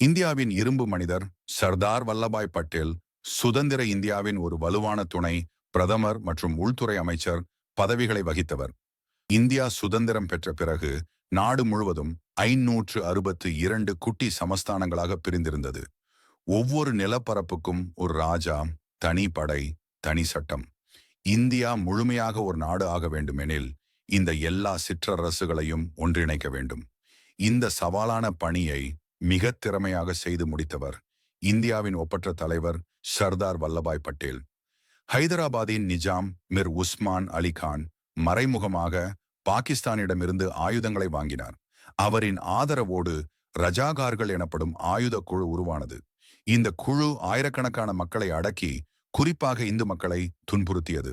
இந்தியாவின் இரும்பு மனிதர் சர்தார் வல்லபாய் பட்டேல் சுதந்திர இந்தியாவின் ஒரு வலுவான துணை பிரதமர் மற்றும் உள்துறை அமைச்சர் பதவிகளை வகித்தவர். இந்தியா சுதந்திரம் பெற்ற பிறகு நாடு முழுவதும் ஐநூற்று அறுபத்து இரண்டு குட்டி சமஸ்தானங்களாக பிரிந்திருந்தது. ஒவ்வொரு நிலப்பரப்புக்கும் ஒரு ராஜா தனி படை தனி சட்டம். இந்தியா முழுமையாக ஒரு நாடு ஆக வேண்டுமெனில் இந்த எல்லா சிற்றரசுகளையும் ஒன்றிணைக்க வேண்டும். இந்த சவாலான பணியை மிக திறமையாக செய்து முடித்தவர் இந்தியாவின் ஒப்பற்ற தலைவர் சர்தார் வல்லபாய் பட்டேல். ஹைதராபாத்தின் நிஜாம் மிர் உஸ்மான் அலி கான் மறைமுகமாக பாகிஸ்தானிடமிருந்து ஆயுதங்களை வாங்கினார். அவரின் ஆதரவோடு ரஜாகார்கள் எனப்படும் ஆயுத குழு உருவானது. இந்த குழு ஆயிரக்கணக்கான மக்களை அடக்கி குறிப்பாக இந்து மக்களை துன்புறுத்தியது.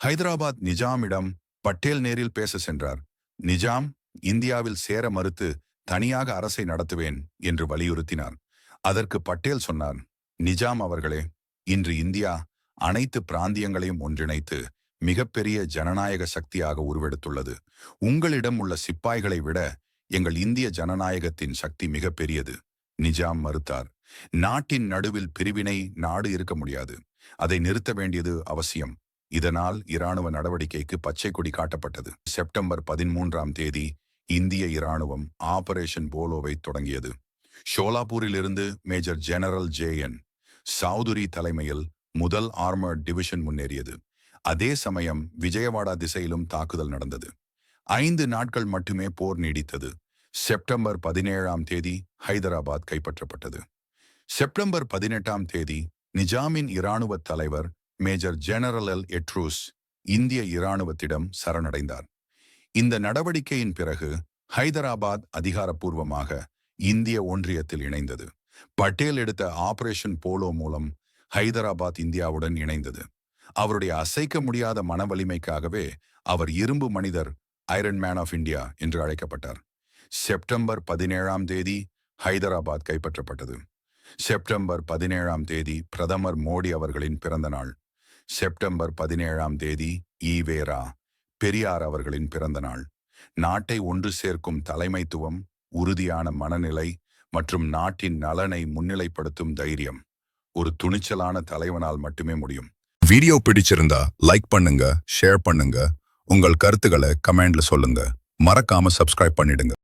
ஹைதராபாத் நிஜாமிடம் பட்டேல் நேரில் பேச சென்றார். நிஜாம் இந்தியாவில் சேர மறுத்து தனியாக அரசை நடத்துவேன் என்று வலியுறுத்தினார் அதற்கு பட்டேல் சொன்னார் நிஜாம் அவர்களே இன்று இந்தியா அனைத்து பிராந்தியங்களையும் ஒன்றிணைத்து மிகப்பெரிய ஜனநாயக சக்தியாக உருவெடுத்துள்ளது. உங்களிடம் உள்ள சிப்பாய்களை விட எங்கள் இந்திய ஜனநாயகத்தின் சக்தி மிகப்பெரியது நிஜாம் மறுத்தார். நாட்டின் நடுவில் பிரிவினை நாடு இருக்க முடியாது. அதை நிறுத்த வேண்டியது அவசியம். இதனால் இராணுவ நடவடிக்கைக்கு பச்சை கொடி காட்டப்பட்டது. செப்டம்பர் பதிமூன்றாம் தேதி இந்திய இராணுவம் ஆபரேஷன் போலோவை தொடங்கியது. ஷோலாப்பூரிலிருந்து major general J N. Chaudhuri தலைமையில் முதல் ஆர்மர்ட் டிவிஷன் முன்னேறியது. அதே சமயம் விஜயவாடா திசையிலும் தாக்குதல் நடந்தது. ஐந்து நாட்கள் மட்டுமே போர் நீடித்தது. செப்டம்பர் பதினேழாம் தேதி ஹைதராபாத் கைப்பற்றப்பட்டது. செப்டம்பர் பதினெட்டாம் தேதி நிஜாமின் இராணுவ தலைவர் மேஜர் ஜெனரல் எல். எட்ரூஸ் இந்திய இராணுவத்திடம் சரணடைந்தார். இந்த நடவடிக்கையின் பிறகு ஹைதராபாத் அதிகாரப்பூர்வமாக இந்திய ஒன்றியத்தில் இணைந்தது. பட்டேல் எடுத்த ஆபரேஷன் போலோ மூலம் ஹைதராபாத் இந்தியாவுடன் இணைந்தது. அவருடைய அசைக்க முடியாத மன வலிமைக்காகவே அவர் இரும்பு மனிதர் ஐரன் மேன் ஆஃப் இந்தியா என்று அழைக்கப்பட்டார். செப்டம்பர் பதினேழாம் தேதி ஹைதராபாத் கைப்பற்றப்பட்டது. செப்டம்பர் பதினேழாம் தேதி பிரதமர் மோடி அவர்களின் பிறந்த நாள். செப்டம்பர் பதினேழாம் தேதி ஈவேரா பெரியார் அவர்களின் பிறந்த நாள் நாட்டை ஒன்று சேர்க்கும் தலைமைத்துவம் உறுதியான மனநிலை மற்றும் நாட்டின் நலனை முன்னிலைப்படுத்தும் தைரியம். ஒரு துணிச்சலான தலைவனால் மட்டுமே முடியும். வீடியோ பிடிச்சிருந்தா லைக் பண்ணுங்க ஷேர் பண்ணுங்க. உங்கள் கருத்துக்களை கமெண்ட்ல சொல்லுங்க. மறக்காம சப்ஸ்கிரைப் பண்ணிடுங்க.